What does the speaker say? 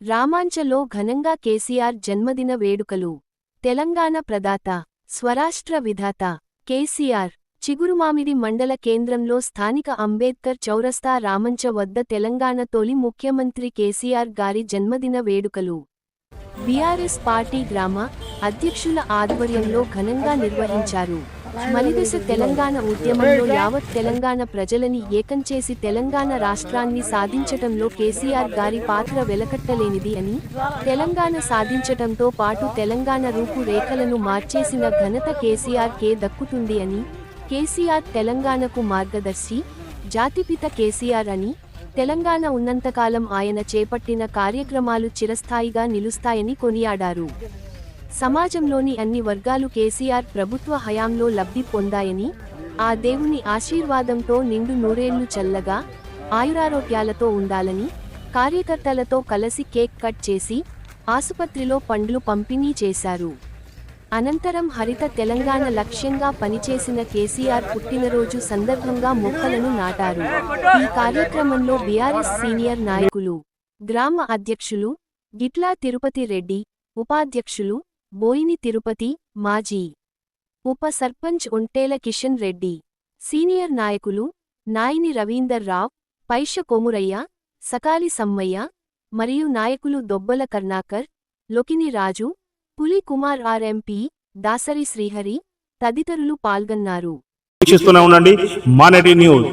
రామాంచలో ఘనంగా కేసీఆర్ జన్మదిన వేడుకలు. తెలంగాణ ప్రదాత స్వరాష్ట్ర విధాత కేసీఆర్ చిగురుమామిడి మండల కేంద్రంలో స్థానిక అంబేద్కర్ చౌరస్తా రామంచ వద్ద తెలంగాణ తొలి ముఖ్యమంత్రి కేసీఆర్ గారి జన్మదిన వేడుకలు. బీఆర్ఎస్ పార్టీ గ్రామ అధ్యక్షుల ఆధ్వర్యంలో ఘనంగా నిర్వహించారు. మలిదశ తెలంగాణ ఉద్యమంలో యావత్ తెలంగాణ ప్రజలని ఏకం చేసి తెలంగాణ రాష్ట్రాన్ని సాధించటంలో కేసీఆర్ గారి పాత్ర వెలకట్టలేనిది అని తెలంగాణ సాధించటంతో పాటు తెలంగాణ రూపురేఖలను మార్చేసిన ఘనత కేసీఆర్ కే దక్కుతుంది అని కేసీఆర్ తెలంగాణకు మార్గదర్శి జాతిపిత కేసీఆర్ అని తెలంగాణ ఉన్నంతకాలం ఆయన చేపట్టిన కార్యక్రమాలు చిరస్థాయిగా నిలుస్తాయని కొనియాడారు. సమాజంలోని అన్ని వర్గాలు కేసీఆర్ ప్రభుత్వ హయాంలో లబ్ధి పొందాయని ఆ దేవుని ఆశీర్వాదంతో నిండు నూరేళ్ళు చల్లగా ఆయురారోగ్యాలతో ఉండాలని కార్యకర్తలతో కలిసి కేక్ కట్ చేసి ఆసుపత్రిలో పండ్లు పంపిణీ చేశారు. అనంతరం హరిత తెలంగాణ లక్ష్యంగా పనిచేసిన కేసీఆర్ పుట్టినరోజు సందర్భంగా మొక్కలను నాటారు. ఈ కార్యక్రమంలో బీఆర్ఎస్ సీనియర్ నాయకులు గ్రామ అధ్యక్షులు గిట్లా తిరుపతి రెడ్డి ఉపాధ్యక్షులు బోయిని తిరుపతి మాజీ ఉప సర్పంచ్ ఒంటేల కిషన్ రెడ్డి సీనియర్ నాయకులు నాయిని రవీందర్ రావ్ పైష కొమురయ్య సకాలి సమ్మయ్య మరియు నాయకులు దొబ్బల కర్ణాకర్ లొకిని రాజు పులి కుమార్ ఆర్ఎంపీ దాసరి శ్రీహరి తదితరులు పాల్గొన్నారు. ఉండండి మానటి న్యూస్.